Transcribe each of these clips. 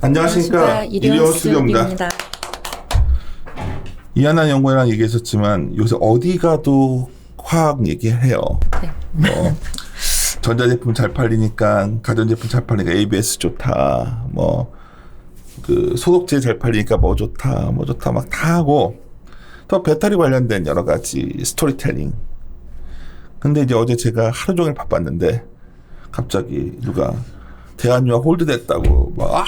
안녕하십니까 이리온 스튜디오입니다. 이하나 연구원이랑 얘기했었지만 요새 어디 가도 화학 얘기해요. 네. 뭐 전자제품 잘 팔리니까 가전제품 잘 팔리니까 ABS 좋다. 뭐 그 소독제 잘 팔리니까 뭐 좋다. 뭐 좋다 막 다 하고 또 배터리 관련된 여러 가지 스토리텔링. 근데 이제 어제 제가 하루 종일 바빴는데 갑자기 누가 대한유화 홀드 됐다고 막 아,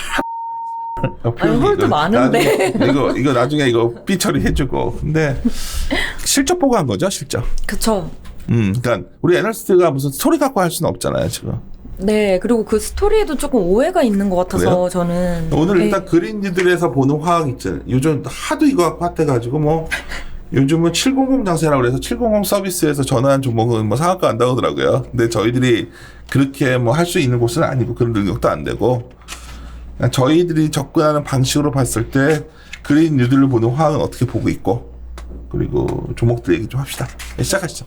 아니, 홀드 많은데. 나중에 이거 이거 나중에 이거 삐 처리해주고 근데 실적 보고 한 거죠 실적. 그쵸. 음, 그러니까 우리 애널리스트가 무슨 스토리 갖고 할 수는 없잖아요 지금. 네, 그리고 그 스토리에도 조금 오해가 있는 것 같아서 그래요? 저는 오늘 네. 일단 그린니들에서 보는 화학 있잖아요. 요즘 하도 이거 갖고 핫해가지고 뭐 요즘은 700 장세라고 그래서 700 서비스에서 전화한 종목은 뭐 상한가 한다고 하더라고요. 근데 저희들이 그렇게 뭐 할 수 있는 곳은 아니고 그런 능력도 안 되고 그냥 저희들이 접근하는 방식으로 봤을 때 그린 뉴들을 보는 화학은 어떻게 보고 있고 그리고 종목들 얘기 좀 합시다. 네, 시작하시죠.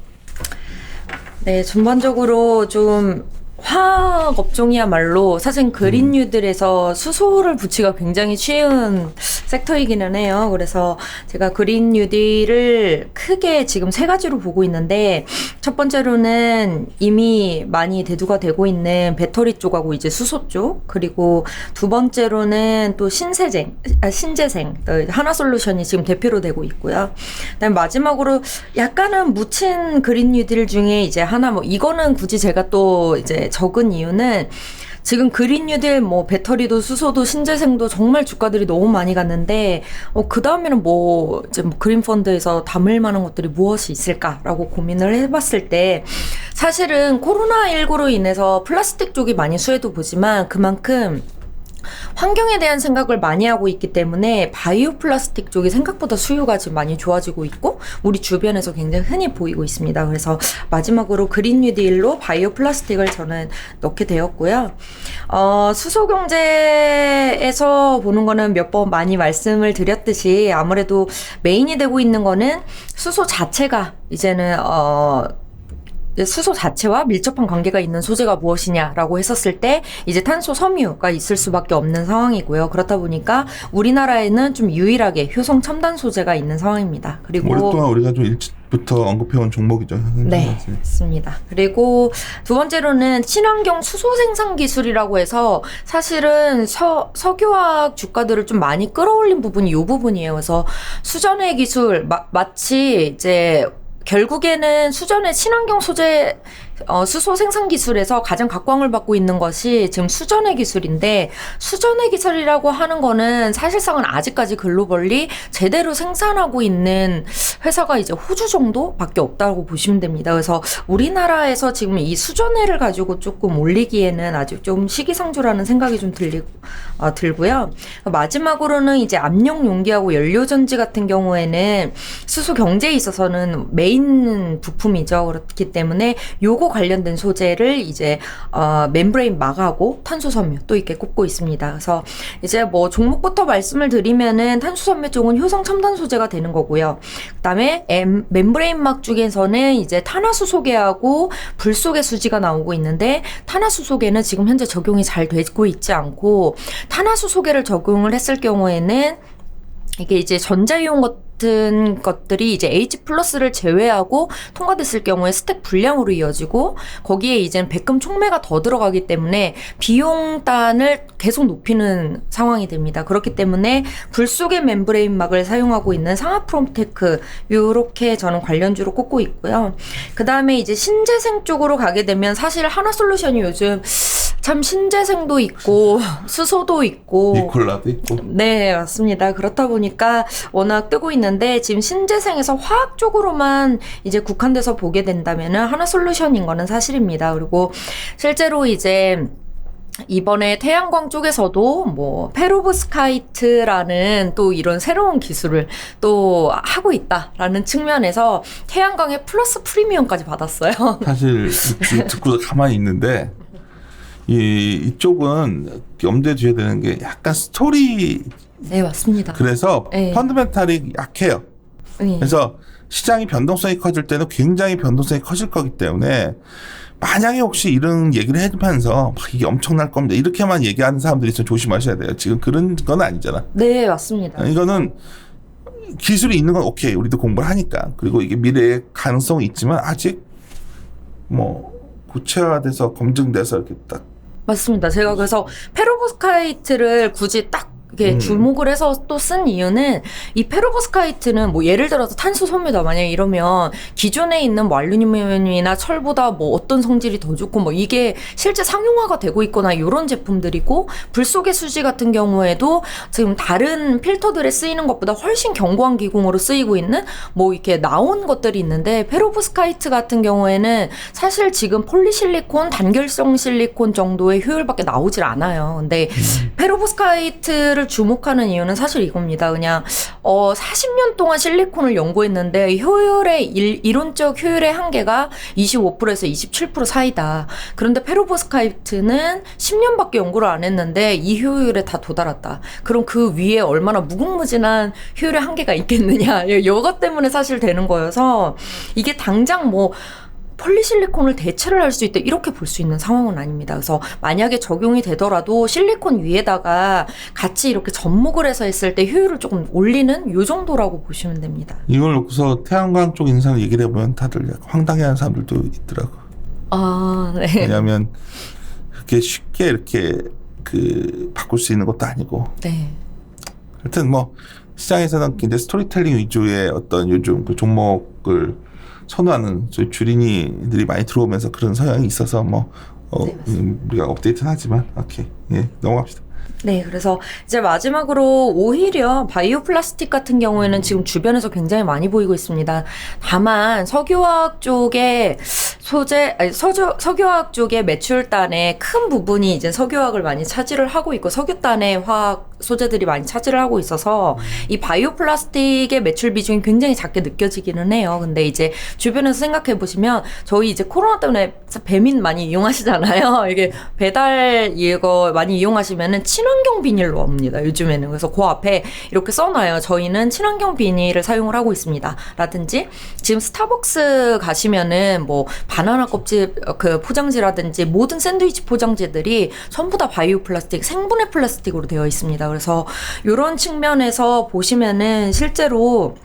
네, 전반적으로 좀 화학 업종이야말로 사실 그린뉴들에서 수소를 붙이기가 굉장히 쉬운 섹터이기는 해요. 그래서 제가 그린뉴딜을 크게 지금 세 가지로 보고 있는데 첫 번째로는 이미 많이 대두가 되고 있는 배터리 쪽하고 이제 수소 쪽 그리고 두 번째로는 또 신세생, 아, 신재생 또 하나솔루션이 지금 대표로 되고 있고요. 그다음 마지막으로 약간은 묻힌 그린 뉴딜 중에 이제 하나 뭐 이거는 굳이 제가 또 이제 적은 이유는 지금 그린 뉴딜 뭐 배터리도 수소도 신재생도 정말 주가들이 너무 많이 갔는데 어, 그 다음에는 뭐 이제 뭐 그린 펀드에서 담을 만한 것들이 무엇이 있을까라고 고민을 해봤을 때 사실은 코로나 19로 인해서 플라스틱 쪽이 많이 수혜도 보지만 그만큼 환경에 대한 생각을 많이 하고 있기 때문에 바이오 플라스틱 쪽이 생각보다 수요가 지금 많이 좋아지고 있고 우리 주변에서 굉장히 흔히 보이고 있습니다. 그래서 마지막으로 그린 뉴딜로 바이오 플라스틱을 저는 넣게 되었고요. 어, 수소 경제에서 보는 거는 몇 번 많이 말씀을 드렸듯이 아무래도 메인이 되고 있는 거는 수소 자체가 이제는 어 수소 자체와 밀접한 관계가 있는 소재가 무엇이냐라고 했었을 때 이제 탄소 섬유가 있을 수밖에 없는 상황이고요. 그렇다 보니까 우리나라에는 좀 유일하게 효성 첨단 소재가 있는 상황입니다. 그리고 오랫동안 우리가 좀 일찍 부터 언급해온 종목이죠. 네, 맞습니다. 그리고 두 번째로는 친환경 수소 생산 기술이라고 해서 사실은 서, 석유화학 주가들을 좀 많이 끌어올린 부분이 이 부분이에요. 그래서 수전의 기술, 마, 마치 이제 결국에는 수전의 친환경 소재 어, 수소 생산 기술에서 가장 각광을 받고 있는 것이 지금 수전의 기술인데 수전의 기술이라고 하는 거는 사실상은 아직까지 글로벌리 제대로 생산하고 있는 회사가 이제 호주 정도밖에 없다고 보시면 됩니다. 그래서 우리나라에서 지금 이 수전해를 가지고 조금 올리기에는 아직 좀 시기상조라는 생각이 좀 들리고 어, 들고요. 마지막으로는 이제 압력 용기하고 연료 전지 같은 경우에는 수소 경제에 있어서는 메인 부품이죠. 그렇기 때문에 요거 관련된 소재를 이제 어, 멤브레인 막하고 탄소 섬유 또 이렇게 꼽고 있습니다. 그래서 이제 뭐 종목부터 말씀을 드리면은 탄소 섬유 쪽은 효성 첨단 소재가 되는 거고요. 그다음에 엠, 멤브레인 막 중에서는 이제 탄화수 소개하고 불소개 수지가 나오고 있는데 탄화수 소개는 지금 현재 적용이 잘 되고 있지 않고 탄화수 소개를 적용을 했을 경우에는 이게 이제 전자이온 같은 것들이 이제 H 플러스를 제외하고 통과됐을 경우에 스택 불량으로 이어지고 거기에 이제 백금 촉매가 더 들어가기 때문에 비용단을 계속 높이는 상황이 됩니다. 그렇기 때문에 불속의 멤브레인 막을 사용하고 있는 상하 프롬테크 요렇게 저는 관련주로 꼽고 있고요. 그 다음에 이제 신재생 쪽으로 가게 되면 사실 하나 솔루션이 요즘 참 신재생도 있고 수소도 있고 니콜라도 있고. 네, 맞습니다. 그렇다 보니까 워낙 뜨고 있는데 지금 신재생에서 화학 쪽으로만 이제 국한돼서 보게 된다면은 하나 솔루션인 거는 사실입니다. 그리고 실제로 이제 이번에 태양광 쪽에서도 뭐 페로브스카이트라는 또 이런 새로운 기술을 또 하고 있다라는 측면에서 태양광의 플러스 프리미엄까지 받았어요. 사실 이- 듣고 가만히 있는데 이 이쪽은 염두에 두셔야 되는 게 약간 스토리 네, 맞습니다. 그래서 네. 펀드멘탈이 약해요. 네. 그래서 시장이 변동성이 커질 때는 굉장히 변동성이 커질 거기 때문에 만약에 혹시 이런 얘기를 하면서 막 이게 엄청날 겁니다. 이렇게만 얘기하는 사람들이 좀 조심하셔야 돼요. 지금 그런 건 아니잖아. 네, 맞습니다. 이거는 기술이 있는 건 오케이. 우리도 공부를 하니까. 그리고 이게 미래의 가능성이 있지만 아직 뭐 구체화돼서 검증돼서 이렇게 딱 맞습니다. 제가 그래서 페로보스카이트를 굳이 딱 이게 음. 주목을 해서 또 쓴 이유는 이 페로보스카이트는 뭐 예를 들어서 탄소 섬유다 만약에 이러면 기존에 있는 뭐 알루미늄이나 철보다 뭐 어떤 성질이 더 좋고 뭐 이게 실제 상용화가 되고 있거나 이런 제품들이고 불속의 수지 같은 경우에도 지금 다른 필터들에 쓰이는 것보다 훨씬 견고한 기공으로 쓰이고 있는 뭐 이렇게 나온 것들이 있는데 페로보스카이트 같은 경우에는 사실 지금 폴리실리콘 단결성 실리콘 정도의 효율밖에 나오질 않아요. 근데 페로보스카이트를 주목하는 이유는 사실 이겁니다. 그냥 어 40년 동안 실리콘을 연구했는데 효율의 일, 이론적 효율의 한계가 25%에서 27% 사이다. 그런데 페로보스카이트는 10년밖에 연구를 안 했는데 이 효율에 다 도달했다. 그럼 그 위에 얼마나 무궁무진한 효율의 한계가 있겠느냐. 이것 때문에 사실 되는 거여서 이게 당장 뭐 폴리실리콘을 대체를 할 수 있다 이렇게 볼 수 있는 상황은 아닙니다. 그래서 만약에 적용이 되더라도 실리콘 위에다가 같이 이렇게 접목을 해서 했을 때 효율을 조금 올리는 요 정도라고 보시면 됩니다. 이걸 놓고서 태양광 쪽 인사를 얘기를 해보면 다들 황당해하는 사람들도 있더라고. 아, 네. 왜냐하면 그렇게 쉽게 이렇게 그 바꿀 수 있는 것도 아니고. 네. 하여튼 뭐 시장에서는 굉장히 스토리텔링 위주의 어떤 요즘 그 종목을 선호하는 저희 주린이들이 많이 들어오면서 그런 성향이 있어서 뭐 어, 네. 음, 우리가 업데이트는 하지만 오케이 예 넘어갑시다. 네, 그래서 이제 마지막으로 오히려 바이오 플라스틱 같은 경우에는 지금 주변에서 굉장히 많이 보이고 있습니다. 다만 석유화학 쪽에 소재, 아니, 서주, 석유화학 쪽의 매출단의 큰 부분이 이제 석유화학을 많이 차지를 하고 있고 석유단의 화학 소재들이 많이 차지를 하고 있어서 이 바이오 플라스틱의 매출 비중이 굉장히 작게 느껴지기는 해요. 근데 이제 주변에서 생각해 보시면 저희 이제 코로나 때문에 배민 많이 이용하시잖아요. 이게 배달 이거 많이 이용하시면은 친환경 비닐로 옵니다. 요즘에는 그래서 그 앞에 이렇게 써놔요. 저희는 친환경 비닐을 사용을 하고 있습니다. 라든지 지금 스타벅스 가시면은 뭐 바나나 껍질 어, 그 포장지라든지 모든 샌드위치 포장지들이 전부 다 바이오 플라스틱 생분해 플라스틱으로 되어 있습니다. 그래서 이런 측면에서 보시면은 실제로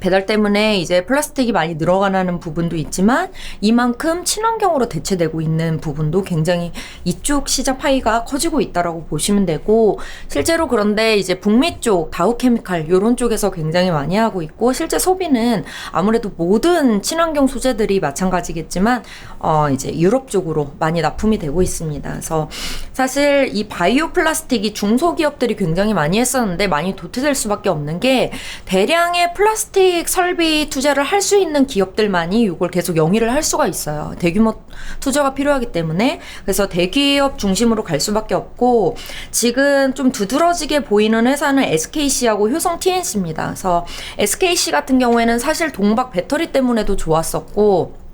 배달 때문에 이제 플라스틱이 많이 늘어가는 부분도 있지만 이만큼 친환경으로 대체되고 있는 부분도 굉장히 이쪽 시장 파이가 커지고 있다라고 보시면 되고 실제로 그런데 이제 북미 쪽 다우케미칼 요런 쪽에서 굉장히 많이 하고 있고 실제 소비는 아무래도 모든 친환경 소재들이 마찬가지겠지만 어 이제 유럽 쪽으로 많이 납품이 되고 있습니다. 그래서 사실 이 바이오 플라스틱이 중소기업들이 굉장히 많이 했었는데 많이 도태될 수밖에 없는 게 대량의 플라스틱 설비 투자를 할 수 있는 기업들만이 이걸 계속 영위를 할 수가 있어요. 대규모 투자가 필요하기 때문에 그래서 대기업 중심으로 갈 수밖에 없고 지금 좀 두드러지게 보이는 회사는 SKC하고 효성 TNC입니다. 그래서 SKC 같은 경우에는 사실 동박 배터리 때문에도 좋았었고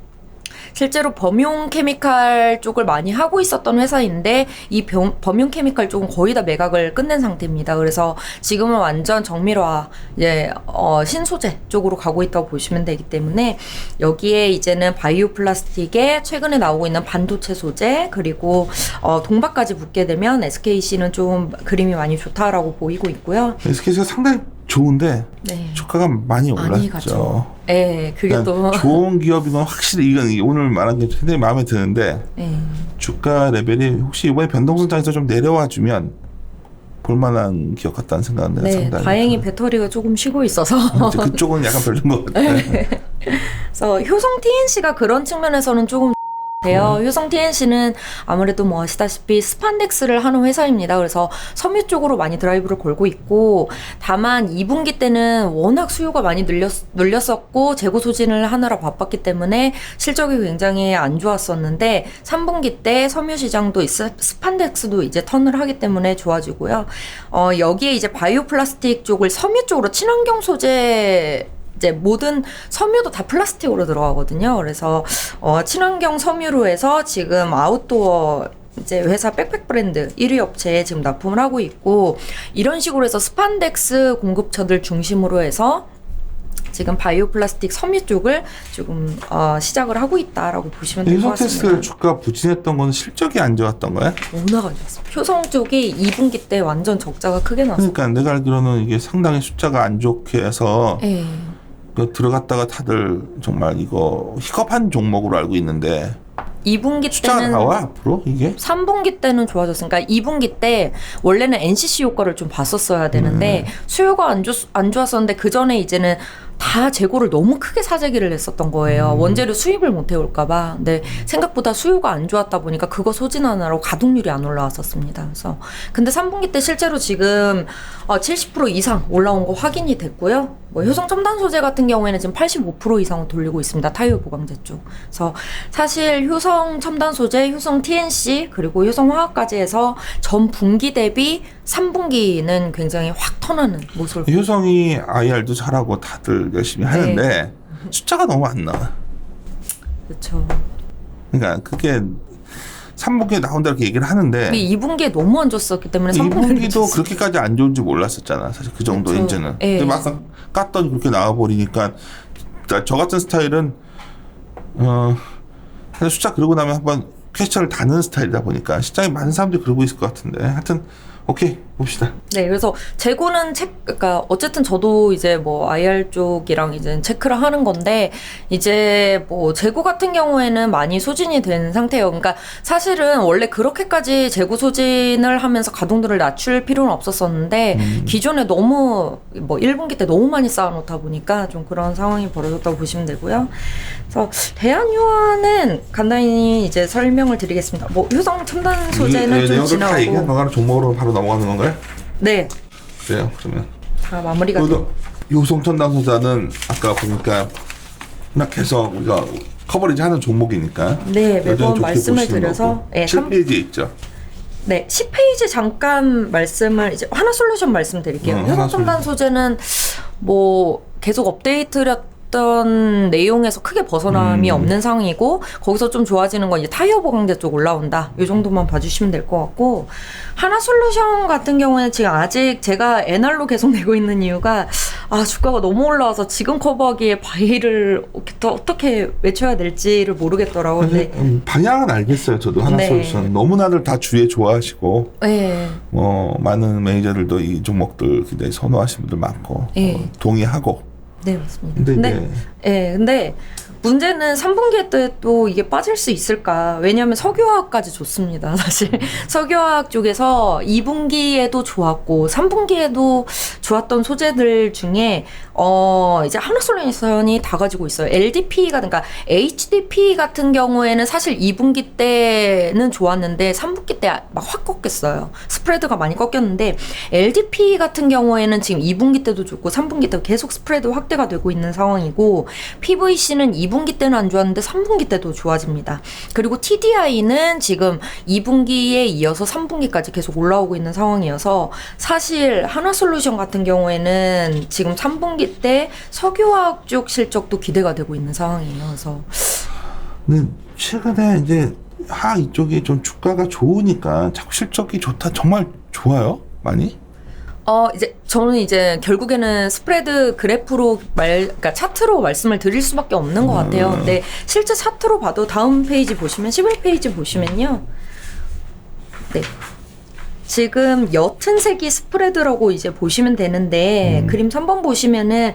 실제로 범용 케미칼 쪽을 많이 하고 있었던 회사인데 이 병- 범용 케미칼 쪽은 거의 다 매각을 끝낸 상태입니다. 그래서 지금은 완전 정밀화 이제 어, 신소재 쪽으로 가고 있다고 보시면 되기 때문에 여기에 이제는 바이오 플라스틱에 최근에 나오고 있는 반도체 소재 그리고 어, 동박까지 붙게 되면 SKC는 좀 그림이 많이 좋다라고 보이고 있고요. SK가 상당히 좋은데 네. 주가가 많이 많이 올랐죠. 갔죠. 네, 그게 또 그러니까 좋은 기업인 건 확실히 이건 오늘 말한 게 굉장히 마음에 드는데 네. 주가 레벨이 혹시 이번에 변동성장에서 좀 내려와 주면 볼만한 기업 같다는 생각은 내가 네, 상당히 다행히 배터리가 조금 쉬고 있어서 이제 그쪽은 약간 별론 것 같아. 그래서 효성 TNC가 그런 측면에서는 조금 돼요. 효성 TNC는 아무래도 뭐 아시다시피 스판덱스를 하는 회사입니다. 그래서 섬유 쪽으로 많이 드라이브를 걸고 있고 다만 2분기 때는 워낙 수요가 많이 늘렸, 늘렸었고 재고 소진을 하느라 바빴기 때문에 실적이 굉장히 안 좋았었는데 3분기 때 섬유 시장도 있- 스판덱스도 이제 턴을 하기 때문에 좋아지고요. 어, 여기에 이제 바이오 플라스틱 쪽을 섬유 쪽으로 친환경 소재 이제 모든 섬유도 다 플라스틱으로 들어가거든요. 그래서 어, 친환경 섬유로 해서 지금 아웃도어 이제 회사 백팩 브랜드 1위 업체에 지금 납품을 하고 있고 이런 식으로 해서 스판덱스 공급처들 중심으로 해서 지금 바이오 플라스틱 섬유 쪽을 조금 어, 시작을 하고 있다라고 보시면 될 것 같습니다. 주가 부진했던 건 실적이 안 좋았던 거야? 워낙 안 좋았어요. 효성 쪽이 2분기 때 완전 적자가 크게 났어요. 그러니까 내가 알기로는 이게 상당히 숫자가 안 좋게 해서 예. 그 들어갔다가 다들 정말 이거 희겁한 종목으로 알고 있는데 2분기 숫자가 때는 나와 앞으로 이게? 3분기 때는 좋아졌으니까 2분기 때 원래는 NCC 효과를 좀 봤었어야 되는데 수요가 안, 좋, 안 좋았었는데 그 전에 이제는 다 재고를 너무 크게 사재기를 했었던 거예요. 원재료 수입을 못 해올까봐. 근데 생각보다 수요가 안 좋았다 보니까 그거 소진하느라고 가동률이 안 올라왔었습니다. 그래서 근데 3분기 때 실제로 지금 어, 70% 이상 올라온 거 확인이 됐고요. 뭐 효성 첨단 소재 같은 경우에는 지금 85% 이상을 돌리고 있습니다. 타이어 보강제 쪽. 그래서 사실 효성 첨단 소재, 효성 TNC 그리고 효성 화학까지 해서 전 분기 대비 3분기는 굉장히 확 턴하는 모습을 효성이 IR도 잘하고 다들 열심히 하는데 네. 숫자가 너무 안 나와. 그렇죠. 그러니까 그게 3분기에 나온다 이렇게 얘기를 하는데 2분기에 너무 안 좋았기 때문에 3분기는 2분기도 그렇게까지 안 좋은지 몰랐었잖아. 사실 그 정도. 이제는. 예. 근데 막상 깠더니 그렇게 나와 버리니까 저 같은 스타일은 어 사실 숫자 그러고 나면 한번 퀘스천을 다는 스타일이다 보니까 시장에 많은 사람들이 그러고 있을 것 같은데 하여튼 오케이 봅시다. 네, 그래서 재고는 체, 그러니까 어쨌든 저도 이제 뭐 IR 쪽이랑 이제 체크를 하는 건데 이제 뭐 재고 같은 경우에는 많이 소진이 된 상태예요. 그러니까 사실은 원래 그렇게까지 재고 소진을 하면서 가동률을 낮출 필요는 없었었는데 기존에 너무 뭐 1분기 때 너무 많이 쌓아놓다 보니까 좀 그런 상황이 벌어졌다고 보시면 되고요. 그래서 대한유화는 간단히 이제 설명을 드리겠습니다. 뭐 효성 첨단 소재는 이, 좀 지나고 종목으로 바로 넘어가는 건가요? 네, 그래요. 그러면 다 마무리가 그래도 요송천 당사자는 아까 보니까 막 계속 우리가 커버리지 하는 종목이니까 네, 매번 말씀을 드려서. 네, 삼- 7페이지에 있죠. 네, 10페이지 잠깐 말씀을 이제 하나 솔루션 말씀드릴게요. 어, 하나 효성첨단 소재는 뭐 계속 업데이트 했던 내용에서 크게 벗어남이 음. 없는 상황이고 거기서 좀 좋아지는 건 이제 타이어 보강제 쪽 올라온다. 이 정도만 봐주시면 될 것 같고 하나 솔루션 같은 경우에는 지금 아직 제가 NR로 계속 내고 있는 이유가 아 주가가 너무 올라와서 지금 커버하기에 바이를 어떻게- 외쳐야 될지를 모르겠더라고요. 근데 음, 방향은 알겠어요. 저도 하나 네. 솔루션 너무나들 다 주위에 좋아하시고 네. 뭐 많은 매니저들도 이 종목들 굉장히 선호하시는 분들 많고 예. 어, 동의하고 네, 맞습니다. 근데 근데, 이제 예, 근데 문제는 3분기 때 또 이게 빠질 수 있을까? 왜냐하면 석유화학까지 좋습니다, 사실. 석유화학 쪽에서 2분기에도 좋았고, 3분기에도 좋았던 소재들 중에, 어, 이제 하나솔루션이 다 가지고 있어요. LDP가, 그러니까 HDP 같은 경우에는 사실 2분기 때는 좋았는데, 3분기 때 막 확 꺾였어요. 스프레드가 많이 꺾였는데, LDP 같은 경우에는 지금 2분기 때도 좋고, 3분기 때도 계속 스프레드 확대가 되고 있는 상황이고, PVC는 2분기 때는 안 좋았는데 3분기 때도 좋아집니다. 그리고 TDI는 지금 2분기에 이어서 3분기까지 계속 올라오고 있는 상황이어서 사실 하나솔루션 같은 경우에는 지금 3분기 때 석유화학 쪽 실적도 기대가 되고 있는 근데 최근에 이제 하 이쪽이 좀 주가가 좋으니까 자꾸 실적이 좋다. 정말 좋아요? 많이 어 이제 저는 이제 결국에는 스프레드 그래프로 말 그러니까 차트로 말씀을 드릴 수밖에 없는 것 같아요. 근데 실제 차트로 봐도 다음 페이지 보시면 11페이지 보시면요. 네. 지금 옅은 색이 스프레드라고 이제 보시면 되는데 그림 3번 보시면은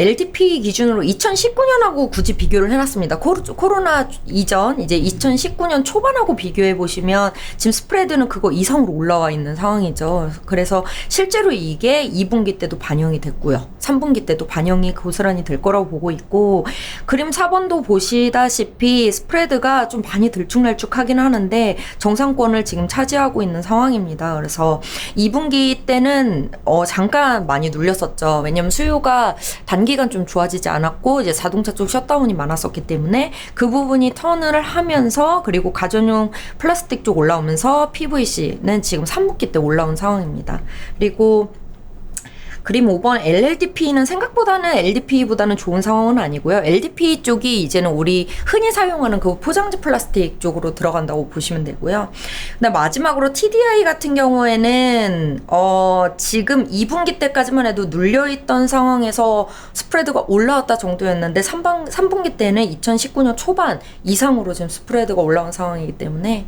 LDP 기준으로 2019년하고 굳이 비교를 해놨습니다. 코로, 코로 나 이전 이제 2019년 초반하고 비교해 보시면 지금 스프레드는 그거 이상으로 올라와 있는 상황이죠. 그래서 실제로 이게 2분기 때도 반영이 됐고요. 3분기 때도 반영이 고스란히 될 거라고 보고 있고 그림 4번도 보시다시피 스프레드가 좀 많이 들쭉날쭉하긴 하는데 정상권을 지금 차지하고 있는 상황입니다. 그래서 2분기 때는 어 잠깐 많이 눌렸었죠. 왜냐면 수요가 단기 간 좀 좋아지지 않았고 이제 자동차 쪽 셧다운이 많았었기 때문에 그 부분이 턴을 하면서 그리고 가전용 플라스틱 쪽 올라오면서 PVC는 지금 3분기 때 올라온 상황입니다. 그리고 그림 5번 LLDP는 생각보다는 LDP보다는 좋은 상황은 아니고요. LDP 쪽이 이제는 우리 흔히 사용하는 그 포장지 플라스틱 쪽으로 들어간다고 보시면 되고요. 근데 마지막으로 TDI 같은 경우에는 어 지금 2분기 때까지만 해도 눌려 있던 상황에서 스프레드가 올라왔다 정도였는데 3번 3분기 때는 2019년 초반 이상으로 지금 스프레드가 올라온 상황이기 때문에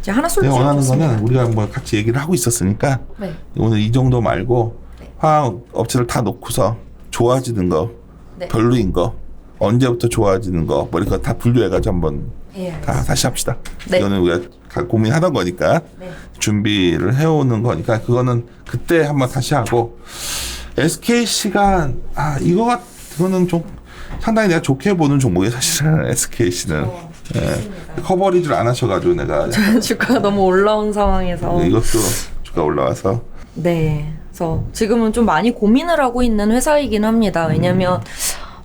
이제 하나 줄 원하는 좋습니다. 거는 우리가 뭐 같이 얘기를 하고 있었으니까 네. 오늘 이 정도 말고 네. 화학 업체를 다 놓고서 좋아지는 거, 네. 별로인 거, 언제부터 좋아지는 거, 뭐 이런 거다 분류해가지고 한번 예. 다 다시 합시다. 네. 이거는 우리가 가- 고민하던 거니까 네. 준비를 해오는 거니까 그거는 그때 한번 다시 하고 SKC가 아 이거가 이거는 좀 상당히 내가 좋게 보는 종목이 사실은 SKC는 어, 예. 커버리지를 안 하셔가지고 내가 주가가 너무 올라온 상황에서 이것도 주가 올라와서 네. 그래서 지금은 좀 많이 고민을 하고 있는 회사이긴 합니다. 왜냐면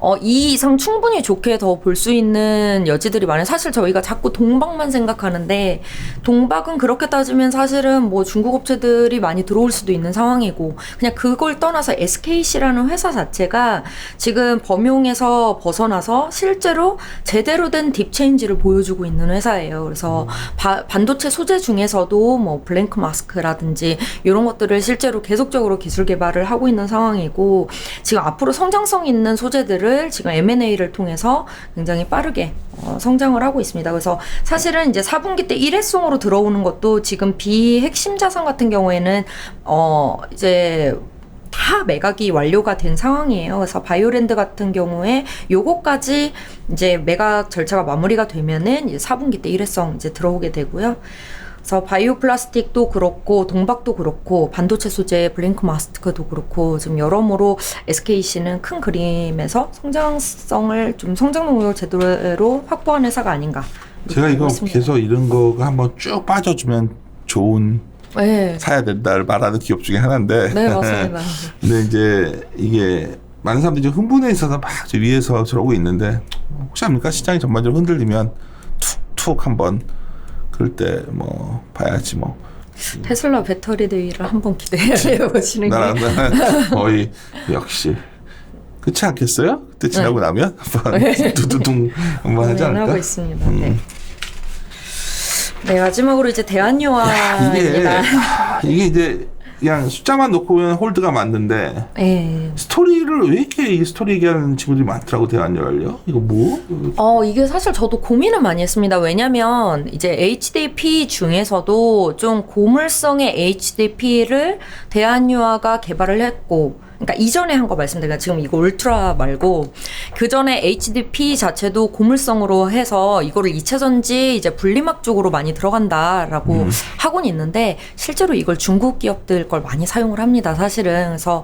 어, 이 이상 충분히 좋게 더 볼 수 있는 여지들이 많아요. 사실 저희가 자꾸 동박만 생각하는데 동박은 그렇게 따지면 사실은 뭐 중국 업체들이 많이 들어올 수도 있는 상황이고 그냥 그걸 떠나서 SKC라는 회사 자체가 지금 범용에서 벗어나서 실제로 제대로 된 딥체인지를 보여주고 있는 회사예요. 그래서 바- 반도체 소재 중에서도 뭐 블랭크 마스크라든지 이런 것들을 실제로 계속적으로 기술 개발을 하고 있는 상황이고 지금 앞으로 성장성 있는 소재들을 지금 M&A를 통해서 굉장히 빠르게 어, 성장을 하고 있습니다. 그래서 사실은 이제 4분기 때 일회성으로 들어오는 것도 지금 비핵심 자산 같은 경우에는 어 이제 다 매각이 완료가 된 상황이에요. 그래서 바이오랜드 같은 경우에 요거까지 이제 매각 절차가 마무리가 되면은 이제 4분기 때 일회성 이제 들어오게 되고요. 그래서 바이오 플라스틱도 그렇고 동박도 그렇고 반도체 소재 블링크 마스크도 그렇고 지금 여러모로 SKC는 큰 그림에서 성장성을 좀 성장 능력을 제대로 확보한 회사가 아닌가. 제가 이거 있습니다. 계속 이런 거가 한번 쭉 빠져주면 좋은 네, 사야 된다를 말하는 기업 중에 하나인데 네 맞습니다. 근데 이제 이게 많은 사람들이 좀 흥분해 있어서 막저 위에서 저러고 있는데 혹시 합니까 시장이 전반적으로 흔들리면 툭툭 한번 그럴 때 뭐 봐야지 뭐 테슬라 배터리 대위를 한번 기대해 보시는 게 나랑 나랑 거의 역시 그렇지 않겠어요? 그때 지나고 나면 한번 두두둥 한번 하지 않을까? 있습니다. 네. 네 마지막으로 이제 대한유화입니다. 이게 아, 이게 이제 그냥 숫자만 놓고 보면 홀드가 맞는데 네. 스토리를 왜 이렇게 이 스토리 얘기하는 친구들이 많더라고 대한열려 이거 뭐? 어, 이게 사실 저도 고민을 많이 했습니다. 왜냐면 이제 HDP 중에서도 좀 고물성의 HDP를 대한유화가 개발을 했고 그러니까 이전에 한 거 말씀드리니까 지금 이거 울트라 말고 그 전에 HDP 자체도 고물성으로 해서 이거를 2차 전지 이제 분리막 쪽으로 많이 들어간다라고 하고는 있는데 실제로 이걸 중국 기업들 걸 많이 사용을 합니다. 사실은 그래서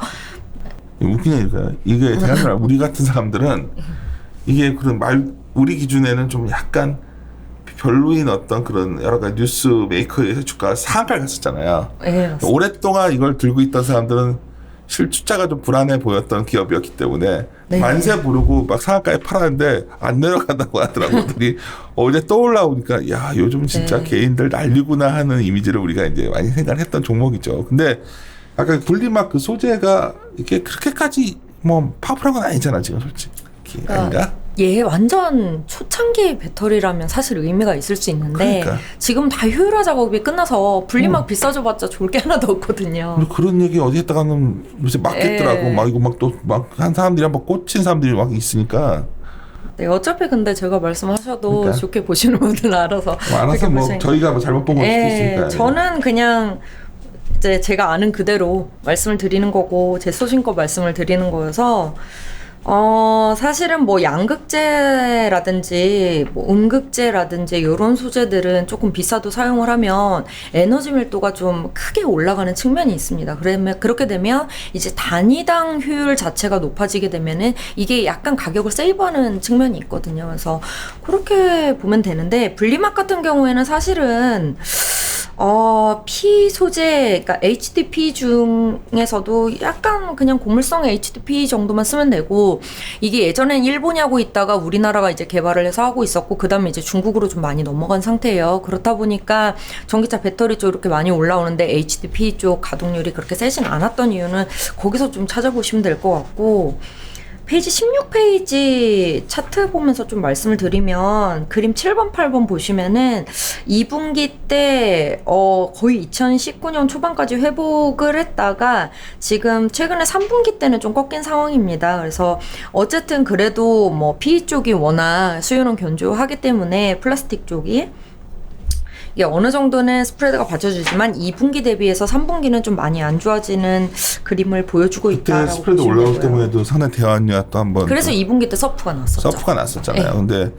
웃기냐니까 이게 대한열 우리 같은 사람들은 이게 그런 말 우리 기준에는 좀 약간 별로인 어떤 그런 여러 가지 뉴스 메이커에서 주가가 상한가를 갔었잖아요. 예, 맞습니다. 오랫동안 이걸 들고 있던 사람들은 실투자가 좀 불안해 보였던 기업이었기 때문에 네. 만세 부르고 막 상한가에 팔았는데 안 내려간다고 하더라고. 그랬더니 어제 또 올라오니까 야 요즘 진짜 네. 개인들 난리구나 하는 이미지를 우리가 이제 많이 생각을 했던 종목이죠. 근데 아까 분리막 그 소재가 이게 그렇게까지 뭐 파워풀한 건 아니잖아 지금 솔직히 아닌가? 예, 완전 초창기 배터리라면 사실 의미가 있을 수 있는데 그러니까. 지금 다 효율화 작업이 끝나서 분리막 비싸져봤자 좋을 게 하나도 없거든요. 그런 얘기 어디 했다가는 요새 막겠더라고. 예. 막 이거 막 또 막 한 사람들이 한번 꽂힌 사람들이 막 있으니까 네, 어차피 근데 제가 말씀하셔도 그러니까. 좋게 보시는 분들은 알아서 뭐 알아서 뭐 보시니까. 저희가 뭐 잘못 본걸 수도 예, 있으니까. 저는 그냥 이제 제가 아는 그대로 말씀을 드리는 거고 제 소신껏 말씀을 드리는 거여서 어 사실은 뭐 양극재라든지 뭐 음극재라든지 이런 소재들은 조금 비싸도 사용을 하면 에너지 밀도가 좀 크게 올라가는 측면이 있습니다. 그러면 그렇게 되면 이제 단위당 효율 자체가 높아지게 되면은 이게 약간 가격을 세이브하는 측면이 있거든요. 그래서 그렇게 보면 되는데 분리막 같은 경우에는 사실은 어, P 소재, 그러니까 HDP 중에서도 약간 그냥 고물성의 HDP 정도만 쓰면 되고, 이게 예전엔 일본이 하고 있다가 우리나라가 이제 개발을 해서 하고 있었고, 그 다음에 이제 중국으로 좀 많이 넘어간 상태예요. 그렇다 보니까 전기차 배터리 쪽 이렇게 많이 올라오는데 HDP 쪽 가동률이 그렇게 세진 않았던 이유는 거기서 좀 찾아보시면 될 것 같고, 페이지 16페이지 차트 보면서 좀 말씀을 드리면 그림 7번, 8번 보시면은 2분기 때 어, 거의 2019년 초반까지 회복을 했다가 지금 최근에 3분기 때는 좀 꺾인 상황입니다. 그래서 어쨌든 그래도 뭐 PE 쪽이 워낙 수요는 견조하기 때문에 플라스틱 쪽이 이게 어느 정도는 스프레드가 받쳐주지만 2분기 대비해서 3분기는 좀 많이 안 좋아지는 그림을 보여주고 그때 있다라고 스프레드 올라올. 때문에도 상당히 대환이야 또 한번 그래서 2분기 때 서프가 났었죠. 서프가 났었잖아요. 네. 근데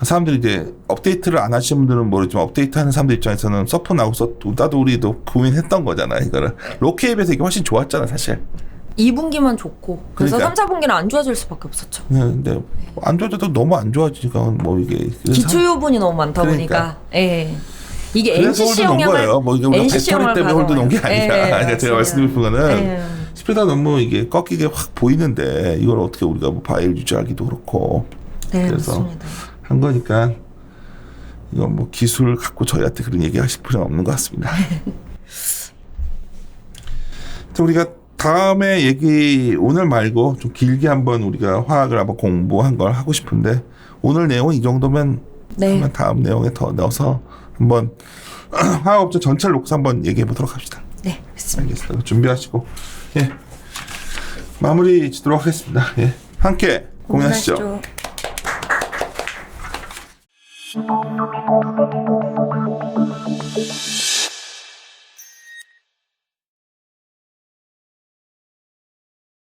사람들이 이제 업데이트를 안 하신 분들은 모르지만 업데이트하는 사람들 입장에서는 서프 나고서 나도 우리도 고민했던 거잖아요. 이거를 로키에 비해서 이게 훨씬 좋았잖아 사실. 2분기만 좋고 그래서 그러니까. 3, 4분기는 안 좋아질 수밖에 없었죠. 네, 근데 안 좋아져도 너무 안 좋아지니까 뭐 이게 그래서 기초 요분이 너무 많다 그러니까. 보니까 예. 이게 NCC 영향을 거예요. 뭐 이게 우리가 NCC 배터리 때문에 홀드 놓은 게. 아니라. 예, 그러니까 제가. 말씀드린 거는 예. 스피드가 너무 이게 꺾이게 확 보이는데 이걸 어떻게 우리가 뭐 바일 유지하기도 그렇고 네, 그래서 맞습니다. 한 거니까 이건 뭐 기술 갖고 저희한테 그런 얘기 하실 필요는 없는 것 같습니다. 자, 우리가 다음에 얘기 오늘 말고 좀 길게 한번 우리가 화학을 한번 공부한 걸 하고 싶은데 오늘 내용 이 정도면 네. 다음 내용에 더 넣어서 한번 화학업체 전체를 놓고서 한번 얘기해 보도록 합시다. 네, 알겠습니다. 알겠습니다. 준비하시고 예 마무리 짓도록 하겠습니다. 예 함께 공유하시죠. 고민하시죠.